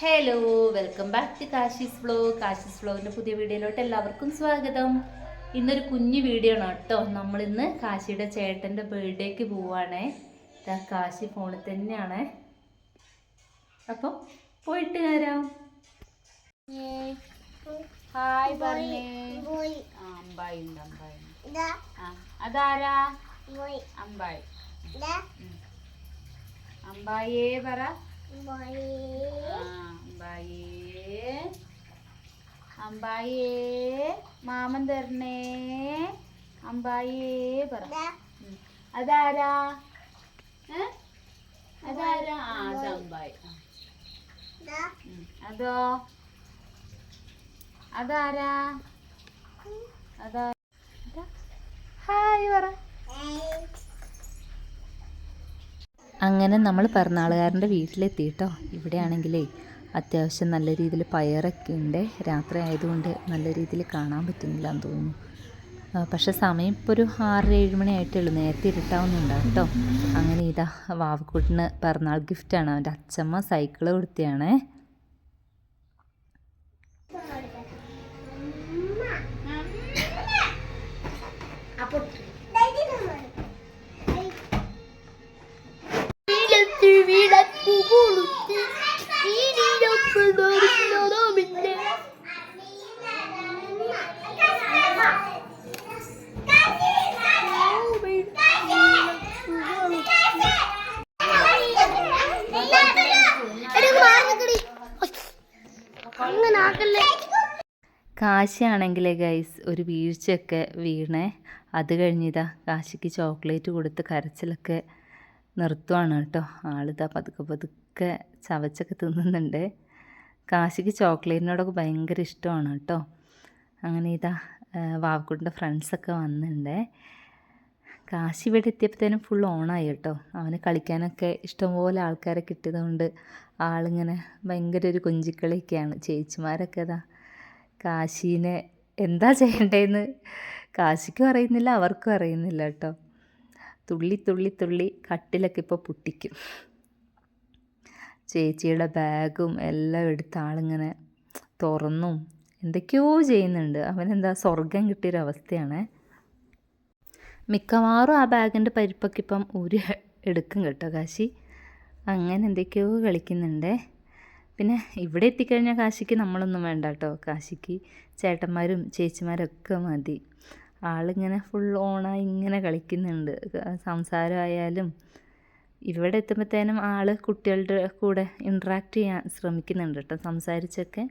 Hello welcome back to Kashi's flow Kashi's ഫ്ലോവിന്റെ പുതിയ വീഡിയോയിലോട്ട് എല്ലാവർക്കും സ്വാഗതം. ഇന്നൊരു കുഞ്ഞു വീഡിയോ ആണ് കേട്ടോ. നമ്മളിന്ന് കാശിയുടെ ചേട്ടന്റെ ബർത്ത്ഡേക്ക് പോവാണേ. ഇതാ കാശി ഫോണിൽ തന്നെയാണ്. അപ്പോൾ പോയിട്ട് വരാം. ഹായ് പറഞ്ഞേ അമ്പായി ഉണ്ട് അമ്പായി അതാരാ? അമ്പായി. ഉം. അമ്പായിയേ പറ. ആ, അമ്പായിയേ അമ്പായിയേ മാമൻ തരണേ. അമ്പായേ പറ. അതാരാ? അതാരാ? ആ അത് അമ്പായി. അതോ? അതാരാ? അതാ. ഹായ് പറ. അങ്ങനെ നമ്മൾ പിറന്നാളുകാരന്റെ വീട്ടിലെത്തി കേട്ടോ ഇവിടെയാണെങ്കിലേ അത്യാവശ്യം നല്ല രീതിയിൽ പയറൊക്കെ ഉണ്ട്. രാത്രി ആയതുകൊണ്ട് നല്ല രീതിയിൽ കാണാൻ പറ്റുന്നില്ല എന്ന് തോന്നുന്നു പക്ഷെ സമയം ഇപ്പോൾ ഒരു ആറ് ഏഴ് മണി നേരത്തെ ഇരുട്ടാവുന്നുണ്ടാവും കേട്ടോ അങ്ങനെ ഇതാ വാവക്കൂട്ടിന് പിറന്നാൾ ഗിഫ്റ്റാണ് അവന്റെ അച്ഛമ്മ സൈക്കിൾ കൊടുത്തിയാണേ കാശിയാണെങ്കിലേ ഗൈസ് ഒരു വീഴ്ചയൊക്കെ വീണേ. അത് കഴിഞ്ഞിതാ കാശിക്ക് ചോക്ലേറ്റ് കൊടുത്ത് കരച്ചിലൊക്കെ നിർത്തുവാണ് കേട്ടോ. ആളിതാ പതുക്കെ പതുക്കെ ചവച്ചൊക്കെ തിന്നുന്നുണ്ട്. കാശിക്ക് ചോക്ലേറ്റിനോടൊക്കെ ഭയങ്കര ഇഷ്ടമാണ് കേട്ടോ. അങ്ങനെ ഇതാ വാവക്കുട്ടിന്റെ ഫ്രണ്ട്സൊക്കെ വന്നിട്ടുണ്ട് കാശി ഇവിടെ എത്തിയപ്പോഴത്തേനും ഫുൾ ഓണായി കേട്ടോ. അവന് കളിക്കാനൊക്കെ ഇഷ്ടംപോലെ ആൾക്കാരെ കിട്ടിയതുകൊണ്ട് ആളിങ്ങനെ ഭയങ്കര ഒരു കൊഞ്ചിക്കളിയൊക്കെയാണ്. ചേച്ചിമാരൊക്കെ ഇതാ കാശീനെ എന്താ ചെയ്യണ്ടേന്ന്? കാശിക്കും അറിയുന്നില്ല അവർക്കും അറിയുന്നില്ല കേട്ടോ. തുള്ളി തുള്ളി തുള്ളി കട്ടിലൊക്കെ ഇപ്പോൾ പൊട്ടിക്കും. ചേച്ചിയുടെ ബാഗും എല്ലാം എടുത്ത് ആളിങ്ങനെ തുറന്നും. എന്തൊക്കെയോ ചെയ്യുന്നുണ്ട്. അവനെന്താ സ്വർഗം കിട്ടിയൊരവസ്ഥയാണ്. മിക്കവാറും ആ ബാഗിന്റെ പരിപ്പൊക്കെ ഇപ്പം ഒരു എടുക്കും കേട്ടോ കാശി. അങ്ങനെ എന്തൊക്കെയോ കളിക്കുന്നുണ്ടേ. പിന്നെ ഇവിടെ എത്തിക്കഴിഞ്ഞാൽ കാശിക്ക് നമ്മളൊന്നും വേണ്ട കേട്ടോ കാശിക്ക് ചേട്ടന്മാരും ചേച്ചിമാരൊക്കെ മതി. ആളിങ്ങനെ ഫുൾ ഓണായി ഇങ്ങനെ കളിക്കുന്നുണ്ട്. സംസാരമായാലും ഇവിടെ എത്തുമ്പോഴത്തേനും ആൾ കുട്ടികളുടെ കൂടെ ഇൻട്രാക്റ്റ് ചെയ്യാൻ ശ്രമിക്കുന്നുണ്ട് കേട്ടോ സംസാരിച്ചൊക്കെ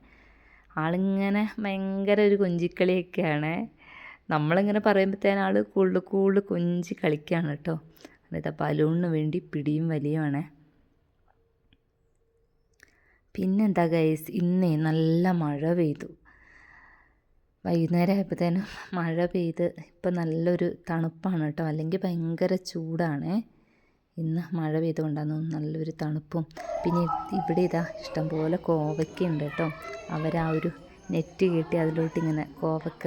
ആളിങ്ങനെ ഭയങ്കര ഒരു കൊഞ്ചിക്കളിയൊക്കെയാണ്. നമ്മളിങ്ങനെ പറയുമ്പോഴത്തേനും ആൾ കൂടുതൽ കൂടുതൽ കൊഞ്ചി കളിക്കുകയാണ് കേട്ടോ അതായത് ബലൂണിന് വേണ്ടി പിടിയും വലിയുമാണ് പിന്നെന്താ ഗൈസ് ഇന്നേ നല്ല മഴ പെയ്തു. വൈകുന്നേരം ആയപ്പോഴത്തേനും മഴ പെയ്ത് ഇപ്പം നല്ലൊരു തണുപ്പാണ് കേട്ടോ അല്ലെങ്കിൽ ഭയങ്കര ചൂടാണ്. ഇന്ന് മഴ പെയ്തുകൊണ്ടാണ് നല്ലൊരു തണുപ്പും. പിന്നെ ഇവിടെ ഇതാ ഇഷ്ടംപോലെ കോവയ്ക്കുണ്ട് കേട്ടോ അവരാ ഒരു നെറ്റ് കെട്ടി അതിലോട്ട് ഇങ്ങനെ കോവക്ക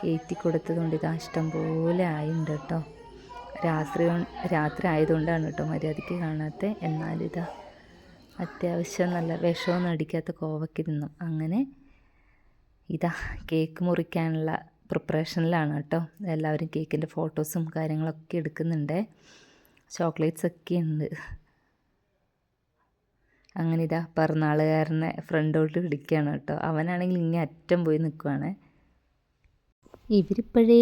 കയറ്റി കൊടുത്തതുകൊണ്ട് ഇതാ ഇഷ്ടംപോലെ ആയിട്ടുണ്ട് കേട്ടോ രാത്രി രാത്രി ആയതുകൊണ്ടാണ് കേട്ടോ മര്യാദയ്ക്ക് കാണാത്ത. എന്നാലിതാ അത്യാവശ്യം നല്ല വിഷമൊന്നും അടിക്കാത്ത കോവയ്ക്ക് തിന്നും. അങ്ങനെ ഇതാ കേക്ക് മുറിക്കാനുള്ള പ്രിപ്പറേഷനിലാണ് കേട്ടോ. എല്ലാവരും കേക്കിന്റെ ഫോട്ടോസും കാര്യങ്ങളൊക്കെ എടുക്കുന്നുണ്ട്. ചോക്ലേറ്റ്സ് ഒക്കെ ഉണ്ട്. അങ്ങനെ ഇതാ പിറന്നാളുകാരനെ ഫ്രണ്ടോട്ട് പിടിക്കുകയാണ് കേട്ടോ. അവനാണെങ്കിൽ ഇങ്ങനെ അറ്റം പോയി നിൽക്കുവാണ്. ഇവരിപ്പോഴേ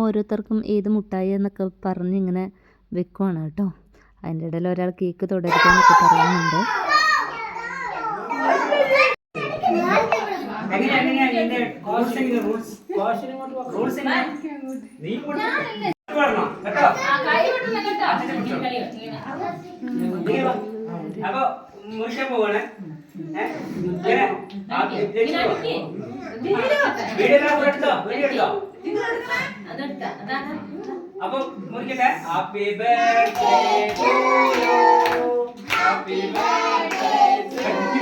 ഓരോരുത്തർക്കും ഏത് മുട്ടായി എന്നൊക്കെ പറഞ്ഞ് ഇങ്ങനെ വെക്കുവാണ് കേട്ടോ. അതിന്റെ ഇടയിൽ ഒരാൾ കേക്ക് തുടരുതെന്നൊക്കെ പറയുന്നുണ്ട്. എങ്ങനെ? റൂൾസ് റൂൾസ് എങ്ങനെയാ നീ പറഞ്ഞോ കേട്ടോ. അപ്പൊ മുറിക്കാൻ പോവാണ്. അപ്പൊ മുറിക്കട്ടെ. Happy birthday to you happy birthday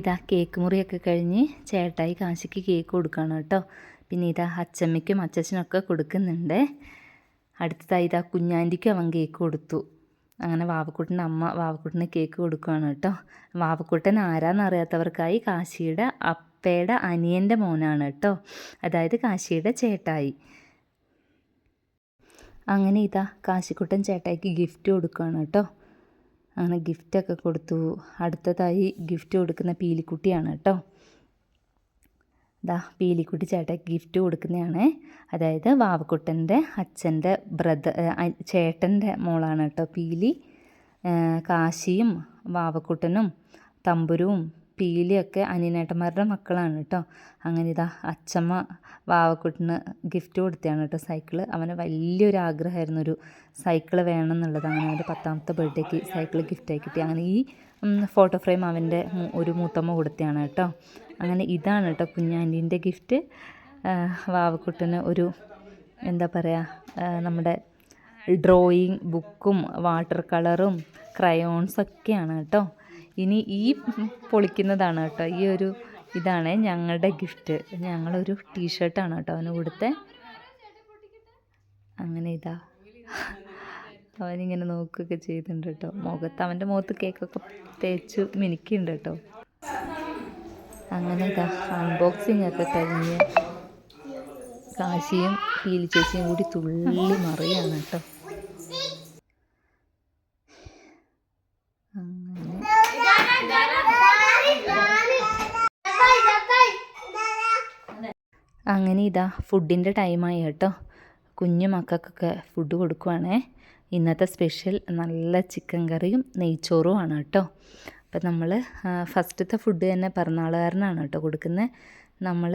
ഇതാ കേക്ക് മുറിയൊക്കെ കഴിഞ്ഞ് ചേട്ടായി കാശിക്ക് കേക്ക് കൊടുക്കണം കേട്ടോ. പിന്നെ ഇതാ അച്ചമ്മയ്ക്കും അച്ചച്ചനൊക്കെ കൊടുക്കുന്നുണ്ട്. അടുത്തതായി ഇതാ കുഞ്ഞാന്റിക്കും അവൻ കേക്ക് കൊടുത്തു. അങ്ങനെ വാവക്കുട്ടന്റെ അമ്മ വാവക്കുട്ടന് കേക്ക് കൊടുക്കുകയാണ് കേട്ടോ. വാവക്കുട്ടൻ ആരാന്ന് അറിയാത്തവർക്കായി കാശിയുടെ അപ്പയുടെ അനിയന്റെ മോനാണ് കേട്ടോ. അതായത് കാശിയുടെ ചേട്ടായി. അങ്ങനെ ഇതാ കാശിക്കുട്ടൻ ചേട്ടായിക്ക് ഗിഫ്റ്റ് കൊടുക്കുകയാണ് കേട്ടോ. അങ്ങനെ ഗിഫ്റ്റൊക്കെ കൊടുത്തു. അടുത്തതായി ഗിഫ്റ്റ് കൊടുക്കുന്ന പീലിക്കുട്ടിയാണ് കേട്ടോ. ദാ പീലിക്കുട്ടി ചേട്ടൻ ഗിഫ്റ്റ് കൊടുക്കുന്നതാണ്. അതായത് വാവക്കുട്ടന്റെ അച്ഛന്റെ ബ്രദർ ചേട്ടന്റെ മോളാണ് കേട്ടോ പീലി. കാശിയും വാവക്കുട്ടനും തമ്പുരുവും പീലിയൊക്കെ അനിയനേട്ടന്മാരുടെ മക്കളാണ് കേട്ടോ. അങ്ങനെ ഇതാ അച്ചമ്മ വാവക്കുട്ടിന് ഗിഫ്റ്റ് കൊടുത്തതാണ് കേട്ടോ സൈക്കിൾ. അവന് വലിയൊരു ആഗ്രഹമായിരുന്നു ഒരു സൈക്കിൾ വേണം എന്നുള്ളത് അങ്ങനെ അവന്റെ പത്താമത്തെ ബർത്ത്ഡേക്ക് സൈക്കിൾ ഗിഫ്റ്റായി കിട്ടി. അങ്ങനെ ഈ ഫോട്ടോ ഫ്രെയിം അവന്റെ ഒരു മൂത്തമ്മ കൊടുത്തതാണ് കേട്ടോ. അങ്ങനെ ഇതാണ് കേട്ടോ കുഞ്ഞാന്റീന്റെ ഗിഫ്റ്റ് വാവക്കുട്ടന് ഒരു എന്താ പറയുക നമ്മുടെ ഡ്രോയിങ് ബുക്കും വാട്ടർ കളറും ക്രയോൺസൊക്കെയാണ് കേട്ടോ. ഇനി ഈ പൊളിക്കുന്നതാണ് കേട്ടോ. ഈ ഒരു ഇതാണ് ഞങ്ങളുടെ ഗിഫ്റ്റ് ഞങ്ങളൊരു ടീഷർട്ടാണ് കേട്ടോ അവന് കൊടുത്തത് അങ്ങനെ ഇതാ. അവനിങ്ങനെ നോക്കുകയൊക്കെ ചെയ്തിട്ടുണ്ട് കേട്ടോ. മുഖത്ത് അവന്റെ മുഖത്ത് കേക്കൊക്കെ തേച്ച് മിനിക്കുന്നുണ്ട് കേട്ടോ. അങ്ങനെ ഇതാ അൺബോക്സിങ് ഒക്കെ കഴിഞ്ഞ് കാശിയും പീലി ചേച്ചിയും കൂടി തുള്ളി മറിയാണ് കേട്ടോ. അങ്ങനെ ഇതാ ഫുഡിന്റെ ടൈമായി കേട്ടോ. കുഞ്ഞു മക്കൾക്കൊക്കെ ഫുഡ് കൊടുക്കുവാണേ. ഇന്നത്തെ സ്പെഷ്യൽ നല്ല ചിക്കൻ കറിയും നെയ്ച്ചോറുമാണ് കേട്ടോ. അപ്പം നമ്മൾ ഫസ്റ്റത്തെ ഫുഡ് തന്നെ പിറന്നാളുകാരനാണ് കേട്ടോ കൊടുക്കുന്നത് നമ്മൾ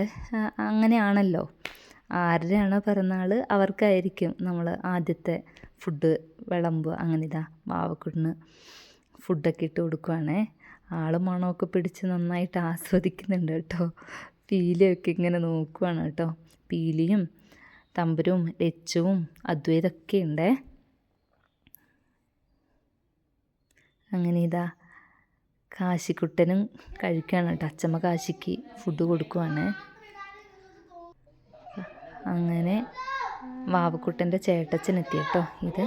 അങ്ങനെയാണല്ലോ. ആരുടെയാണോ പിറന്നാൾ അവർക്കായിരിക്കും നമ്മൾ ആദ്യത്തെ ഫുഡ് വിളമ്പുക അങ്ങനെ ഇതാ വാവക്കുട്ടിന് ഫുഡൊക്കെ ഇട്ട് കൊടുക്കുവാണേ. ആൾ മണമൊക്കെ പിടിച്ച് നന്നായിട്ട് ആസ്വദിക്കുന്നുണ്ട് കേട്ടോ. പീലിയൊക്കെ ഇങ്ങനെ നോക്കുവാണ് കേട്ടോ. പീലിയും തമ്പുരും ലച്ചുവും അദ്വൈതൊക്കെ ഉണ്ടേ. അങ്ങനെ ഇതാ കാശിക്കുട്ടനും കഴിക്കുകയാണ് കേട്ടോ. അച്ചമ്മ കാശിക്ക് ഫുഡ് കൊടുക്കുവാണ്. അങ്ങനെ വാവക്കുട്ടന്റെ ചേട്ടച്ചൻ എത്തി കേട്ടോ. ഇത്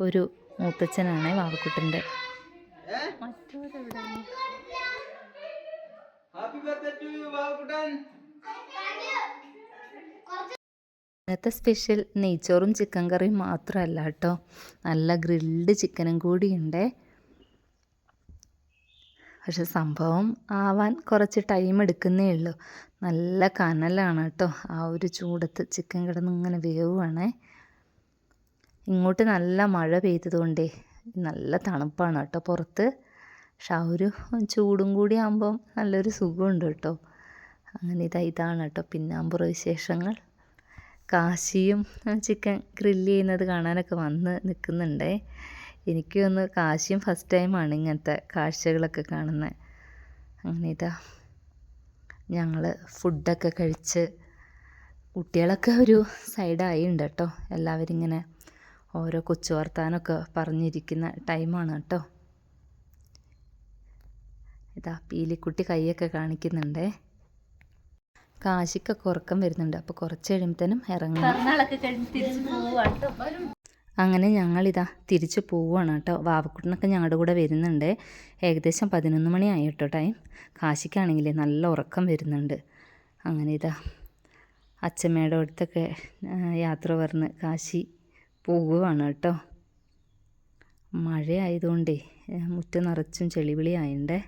ഒരു മൂത്തച്ഛനാണ് വാവക്കുട്ടന്റെ. ഇന്നത്തെ സ്പെഷ്യൽ നെയ്ച്ചോറും ചിക്കൻ കറിയും മാത്രമല്ല കേട്ടോ. നല്ല ഗ്രിൽഡ് ചിക്കനും കൂടിയുണ്ട്. പക്ഷെ സംഭവം ആവാൻ കുറച്ച് ടൈം എടുക്കുന്നേ ഉള്ളൂ. നല്ല കനലാണ് കേട്ടോ. ആ ഒരു ചൂടത്ത് ചിക്കൻ കിടന്ന് ഇങ്ങനെ വേവുവാണേ. ഇങ്ങോട്ട് നല്ല മഴ പെയ്തതുകൊണ്ടേ നല്ല തണുപ്പാണ് കേട്ടോ പുറത്ത്. പക്ഷെ ആ ഒരു ചൂടും കൂടി ആകുമ്പം നല്ലൊരു സുഖമുണ്ട് കേട്ടോ. അങ്ങനെ ഇതാ ഇതാണ് കേട്ടോ പിന്നാമ്പുറ വിശേഷങ്ങൾ. കാശിയും ചിക്കൻ ഗ്രില്ല് ചെയ്യുന്നത് കാണാനൊക്കെ വന്ന് നിൽക്കുന്നുണ്ടേ. എനിക്ക് ഒന്ന് കാശിയും ഫസ്റ്റ് ടൈമാണ് ഇങ്ങനത്തെ കാഴ്ചകളൊക്കെ കാണുന്നത്. അങ്ങനെ ഇതാ ഞങ്ങൾ ഫുഡൊക്കെ കഴിച്ച് കുട്ടികളൊക്കെ ഒരു സൈഡായി ഉണ്ട് കേട്ടോ. എല്ലാവരും ഇങ്ങനെ ഓരോ കൊച്ചു വർത്താനമൊക്കെ പറഞ്ഞിരിക്കുന്ന ടൈമാണ് കേട്ടോ. ഇതാ പീലിക്കുട്ടി കൈയൊക്കെ കാണിക്കുന്നുണ്ടേ. കാശിക്കൊക്കെ ഉറക്കം വരുന്നുണ്ട്. അപ്പോൾ കുറച്ച് കഴിയുമ്പോഴത്തേനും ഇറങ്ങി അങ്ങനെ ഞങ്ങളിതാ തിരിച്ചു പോവുകയാണ് കേട്ടോ വാവക്കുട്ടനൊക്കെ ഞങ്ങളുടെ കൂടെ വരുന്നുണ്ട്. ഏകദേശം പതിനൊന്ന് മണിയായി കേട്ടോ ടൈം കാശിക്കാണെങ്കിൽ നല്ല ഉറക്കം വരുന്നുണ്ട്. അങ്ങനെ ഇതാ അച്ഛമ്മയുടെ അടുത്തൊക്കെ യാത്ര പറഞ്ഞ് കാശി പോകുവാണ് കേട്ടോ മഴയായതുകൊണ്ടേ മുറ്റം നിറച്ചും ചെളിവിളി ആയിണ്ടേ.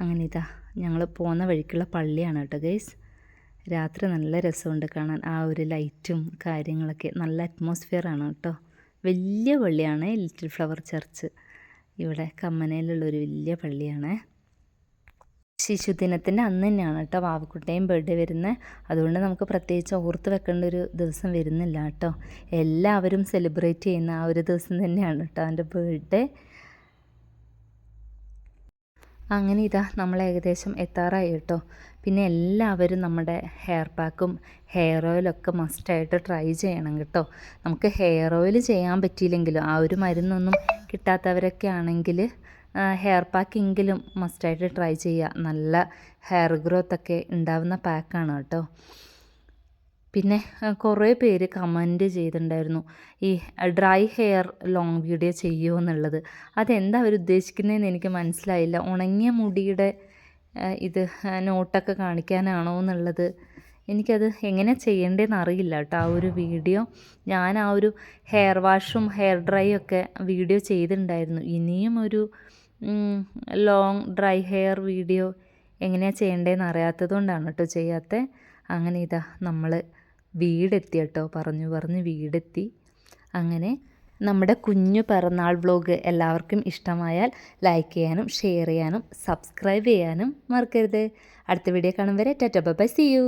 അങ്ങനെ ഇതാ ഞങ്ങൾ പോകുന്ന വഴിക്കുള്ള പള്ളിയാണ് കേട്ടോ ഗൈസ്. രാത്രി നല്ല രസമുണ്ട് കാണാൻ. ആ ഒരു ലൈറ്റും കാര്യങ്ങളൊക്കെ നല്ല അറ്റ്മോസ്ഫിയർ ആണ് കേട്ടോ. വലിയ പള്ളിയാണ് ലിറ്റിൽ ഫ്ലവർ ചർച്ച്. ഇവിടെ കമ്മനയിലുള്ള ഒരു വലിയ പള്ളിയാണ്. ശിശുദിനത്തിന്റെ അന്ന് തന്നെയാണ് കേട്ടോ വാവക്കുട്ടയും ബർത്ത്ഡേ വരുന്നത് അതുകൊണ്ട് നമുക്ക് പ്രത്യേകിച്ച് ഓർത്ത് വെക്കേണ്ട ഒരു ദിവസം വരുന്നില്ല കേട്ടോ. എല്ലാവരും സെലിബ്രേറ്റ് ചെയ്യുന്ന ആ ഒരു ദിവസം തന്നെയാണ് കേട്ടോ അവന്റെ ബർത്ത്ഡേ അങ്ങനെ ഇതാ നമ്മൾ ഏകദേശം എത്താറായി കേട്ടോ. പിന്നെ എല്ലാവരും നമ്മുടെ ഹെയർ പാക്കും ഹെയർ ഓയിലൊക്കെ മസ്റ്റായിട്ട് ട്രൈ ചെയ്യണം കേട്ടോ. നമുക്ക് ഹെയർ ഓയിൽ ചെയ്യാൻ പറ്റിയില്ലെങ്കിലും ആ ഒരു മരുന്നൊന്നും കിട്ടാത്തവരൊക്കെ ആണെങ്കിൽ ഹെയർ പാക്കെങ്കിലും മസ്റ്റായിട്ട് ട്രൈ ചെയ്യുക. നല്ല ഹെയർ ഗ്രോത്തൊക്കെ ഉണ്ടാവുന്ന പാക്കാണ് കേട്ടോ. പിന്നെ കുറേ പേര് കമന്റ് ചെയ്തിട്ടുണ്ടായിരുന്നു. ഈ ഡ്രൈ ഹെയർ ലോങ് വീഡിയോ ചെയ്യുമോ എന്നുള്ളത്. അതെന്താ അവർ ഉദ്ദേശിക്കുന്നതെന്ന് എനിക്ക് മനസ്സിലായില്ല. ഉണങ്ങിയ മുടിയുടെ ഇത് നോട്ടൊക്കെ കാണിക്കാനാണോ എന്നുള്ളത് എനിക്കത് എങ്ങനെ ചെയ്യേണ്ടതെന്ന് അറിയില്ല കേട്ടോ. ആ ഒരു വീഡിയോ ഞാൻ ആ ഒരു ഹെയർ വാഷും ഹെയർ ഡ്രൈയും ഒക്കെ വീഡിയോ ചെയ്തിട്ടുണ്ടായിരുന്നു. ഇനിയും ഒരു ലോങ് ഡ്രൈ ഹെയർ വീഡിയോ എങ്ങനെയാണ് ചെയ്യേണ്ടതെന്ന് അറിയാത്തത് കൊണ്ടാണ് കേട്ടോ ചെയ്യാത്തത് അങ്ങനെ ഇതാ നമ്മൾ വീടെത്തി കേട്ടോ പറഞ്ഞു പറഞ്ഞ് വീടെത്തി. അങ്ങനെ നമ്മുടെ കുഞ്ഞു പിറന്നാൾ വ്ലോഗ് എല്ലാവർക്കും ഇഷ്ടമായാൽ ലൈക്ക് ചെയ്യാനും ഷെയർ ചെയ്യാനും സബ്സ്ക്രൈബ് ചെയ്യാനും മറക്കരുത്. അടുത്ത വീഡിയോ കാണും വരെ ടാറ്റ ബൈ സി യു